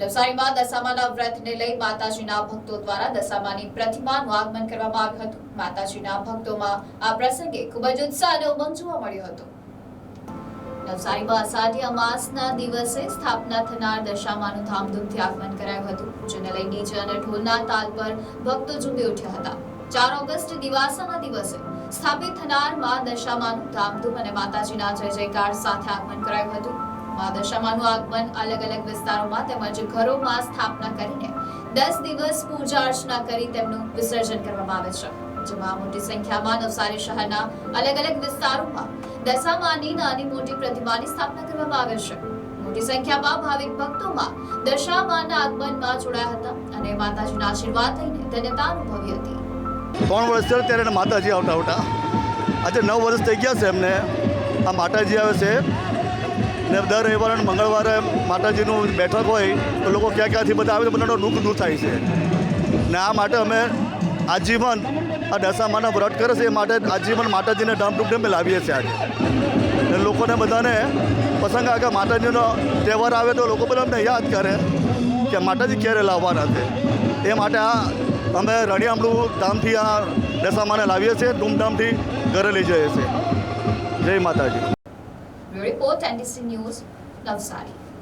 નવસારીમાં દશામાના વ્રતને લઈ માતાજીના ભક્તો દ્વારા દશામાની પ્રતિમાનું આગમન કરવામાં આવ્યું હતું. માતાજીના ભક્તોમાં આ પ્રસંગે ખૂબ જ ઉત્સાહ અને ઉમંગ જોવા મળ્યો હતો. નવસારીમાં અષાઢી અમાસના દિવસે સ્થાપના થનાર દશામાનું ધામધૂમથી આગમન કરાયું હતું, જેને લઈ ડીજે અને ઢોલના તાલ પર ભક્તો ઝૂમી ઉઠ્યા હતા. ચાર ઓગસ્ટ દિવાસાના દિવસે સ્થાપિત થનાર મા દશામાનું ધામધૂમ અને માતાજીના જય જયકાર સાથે આગમન કરાયું હતું. મા દશામાનું આગમન અલગ અલગ વિસ્તારોમાં તેમજ ઘરોમાં સ્થાપના કરીને દસ દિવસ પૂજા અર્ચના કરી તેમનું વિસર્જન કરવામાં આવે છે. જેમાં મોટી સંખ્યામાં નવસારી શહેરના અલગ અલગ વિસ્તારોમાં દશામાની નાની મોટી પ્રતિમાની સ્થાપના કરવામાં આવે છે. મોટી સંખ્યામાં ભાવિક ભક્તોમાં દશામાના આગમનમાં જોડાયા હતા અને માતાજીના આશીર્વાદ થઈને ધન્યતા અનુભવી હતી. ત્રણ વર્ષ થયા ત્યારે માતાજી આવતા આવતા આજે નવ વર્ષ થઈ ગયા છે એમને. આ માતાજી આવે છે. ને દર રવિવારે મંગળવારે માતાજીનું બેઠક હોય તો લોકો ક્યાં ક્યાંથી બધા આવે તો બધાનો દુઃખ દૂર થાય છે. ને આ માટે અમે આજીવન આ દશામાના વ્રત કરે છે, એ માટે આજીવન માતાજીને ધામધૂમને અમે લાવીએ છીએ આજે. ને લોકોને બધાને આવે કે માતાજીનો તહેવાર આવે તો લોકો બધા અમને યાદ કરે કે માતાજી ક્યારે લાવવાના છે. એ માટે આ અમે રણિયામડું ધામથી આ દશામાને લાવીએ છીએ, ધૂમધામથી ઘરે લઈ જઈએ છીએ. જય માતાજી. We Report and News, Navsari.